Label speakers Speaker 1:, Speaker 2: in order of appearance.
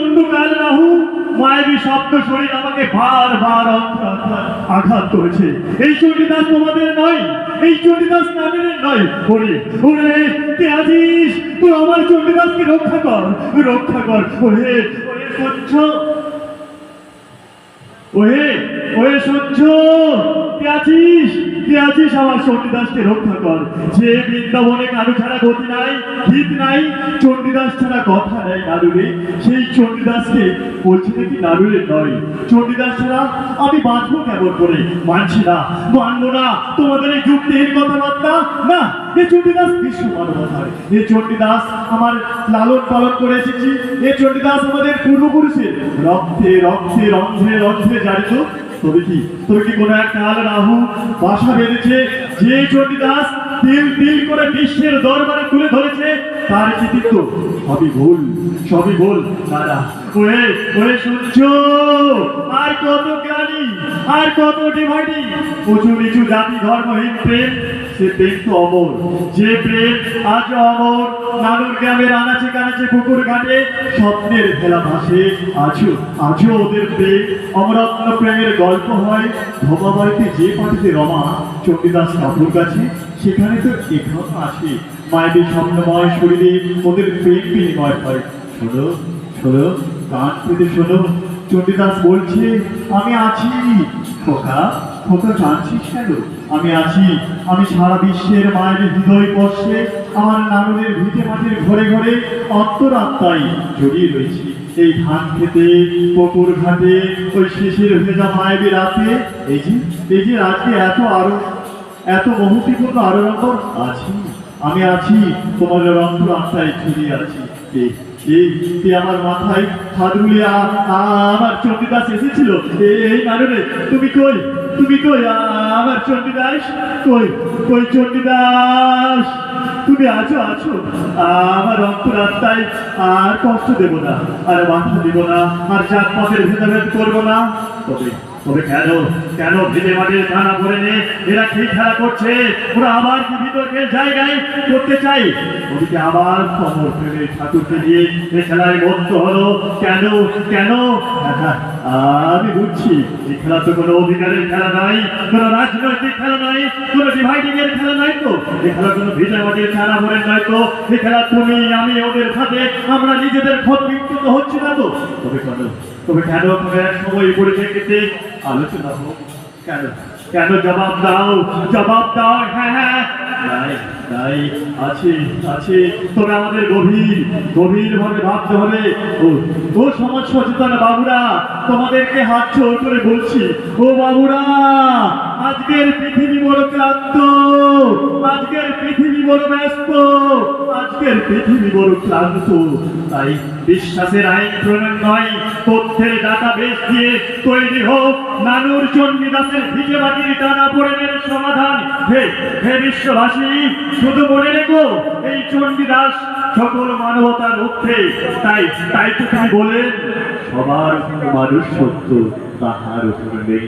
Speaker 1: অন্ধকার রাহু মায়াবী শব্দ শরীর আমাকে বার বার আঘাত করেছে। এই চণ্ডীদাস তোমাদের নয়, এই চণ্ডীদাস নামের নয়। ওরে ওরে, কে আছিস? তুই আমার চণ্ডীদাসকে রক্ষা কর রক্ষা কর। ওরে ওরে করছ ওহে ওহে সহ্য কে আছিস? কে আছিস আমার চণ্ডীদাসকে রক্ষা কর। যে বৃন্দাবনে কারু ছাড়া গতি নাই, হিত নাই, চণ্ডীদাস ছাড়া কথা নাই নারুরে সেই চণ্ডীদাসকে বলছি নাকি নারুরে নয়। চণ্ডীদাস ছাড়া আমি বাঁচবো কেমন করে? মানছি না, মানবো না। তোমাদের এই যুক্তিহীন কথাবার্তা, না? এ চণ্ডীদাস বিশ্ব মানবতার এ চণ্ডীদাস আমার লালন পালন করে এসেছি। এ চণ্ডীদাস আমাদের পূর্বপুরুষের রক্তে রক্তে, রন্ধ্রে রন্ধ্রে জারিত তবে কি? তবে কি কোনো এক কাল রাহু বাসা বেঁধেছে, যে চণ্ডীদাস তিল তিল করে বিশ্বের দরবারে তুলে ধরেছে, তার কৃতিত্ব। সবই ভুল সবই ভুল, দাদা। ওয়ে ওয়ে সূর্য আর কত জ্ঞানী, আর কত ডিভাইডিং, উঁচু নিচু জাতি, ধর্মহীন প্রেম, সে প্রেম তো অমর। যে প্রেম আজ অমর, নানুর গ্রামের আনাচে কানাচে পুকুর ঘাটে, স্বপ্নের ভেলা ভাসে। আজও আজও ওদের প্রেম, অমরত্ন প্রেমের গল্প হয়। ধোমা যে পাঠিতে রমা, চণ্ডীদাস কাপুর কাছে, সেখানে তো এখানে আছে। মায়েদের স্বপ্নময় শরীরে ওদের প্রেম বিনিময় হয়। শোনো শোনো কান পেতে শোনো চণ্ডীদাস বলছে, আমি আছি। খোকা খোকা, জানছিস কেন? আমি আছি। আমি সারা বিশ্বের মায়ের হৃদয় পর্ষে আমার নানুদের ভিটে মাটির ঘরে ঘরে অন্তরাত্মায় জড়িয়ে রয়েছি। এই ধান খেতে পুকুর ঘাটে, ওই শিশির ভেজা মায়ের রাতে, এই যে এই যে আজকে এত আরও, এত মহতিপূর্ণ আরও রকম আছি। আমি আছি, তোমার রন্ধ্র আত্মায় ছড়িয়ে আছি। এই আমার মাথায় হাত আমার চণ্ডীদাস এসেছিল। এই- কারণে তুমি কই? তুমি কই? আমার চণ্ডীদাস কই? কই চণ্ডীদাস তুমি আছো আছো। আমার অন্তরাত্মায় আর কষ্ট দেব না, আর মাথা দিব না, আর জাত পাতের ভেদাভেদ করব না। তবে তবে কেন কেন ভিজে মাটির খানা ভরে নে এরা কি খেলা করছে? ওরা আবার কি ভিতরকে জায়গায় করতে চাই? ওদিকে আবার কমর ফেলে ঠাকুরকে নিয়ে এ খেলায় মধ্য হলো। কেন কেন? আমি বুঝছি। এই খেলা তো কোনো অধিকারের খেলা নয়, কোনো রাজনৈতিক খেলা নাই কোনো ডিভাইডিং এর খেলা নাই তো। এই খেলা কোনো ভিজে মাটির খানা ভরে নাই তো। এই খেলা তুমি, আমি ওদের সাথে আমরা নিজেদের ক্ষত বিক্ষত হচ্ছি না তো। তবে কেন তবে কেন এক সময় থেকেতে আলোচনা হোক কেন? কেন জবাব দাও? জবাব দাও হ্যাঁ হ্যাঁ। তাই তাই, আছে আছে। তবে আমাদের গভীর গভীর ভাবে ভাবতে হবে। ও ও সমাজ সচেতন বাবুরা, তোমাদেরকে হাত জোর করে বলছি। ও বাবুরা, আজকের পৃথিবী বড় ক্লান্ত। আজকের পৃথিবী বড় ব্যস্ত। আজকের পৃথিবী বড় ক্লান্ত। তাই বিশ্বাসের আইন প্রণয়ন নয় তথ্যের ডাটা বেস দিয়ে তৈরি হোক। নানুর চণ্ডীদাসের ভিজে মাটির টানা পড়েনের সমাধান। হে হে বিশ্ববাসী, শুধু মনে রেখো, এই চণ্ডীদাস সকল মানবতার ঊর্ধ্বে তাই তাই তো তিনি বলেন, সবার মানুষ সত্য তাহার উপর নেই।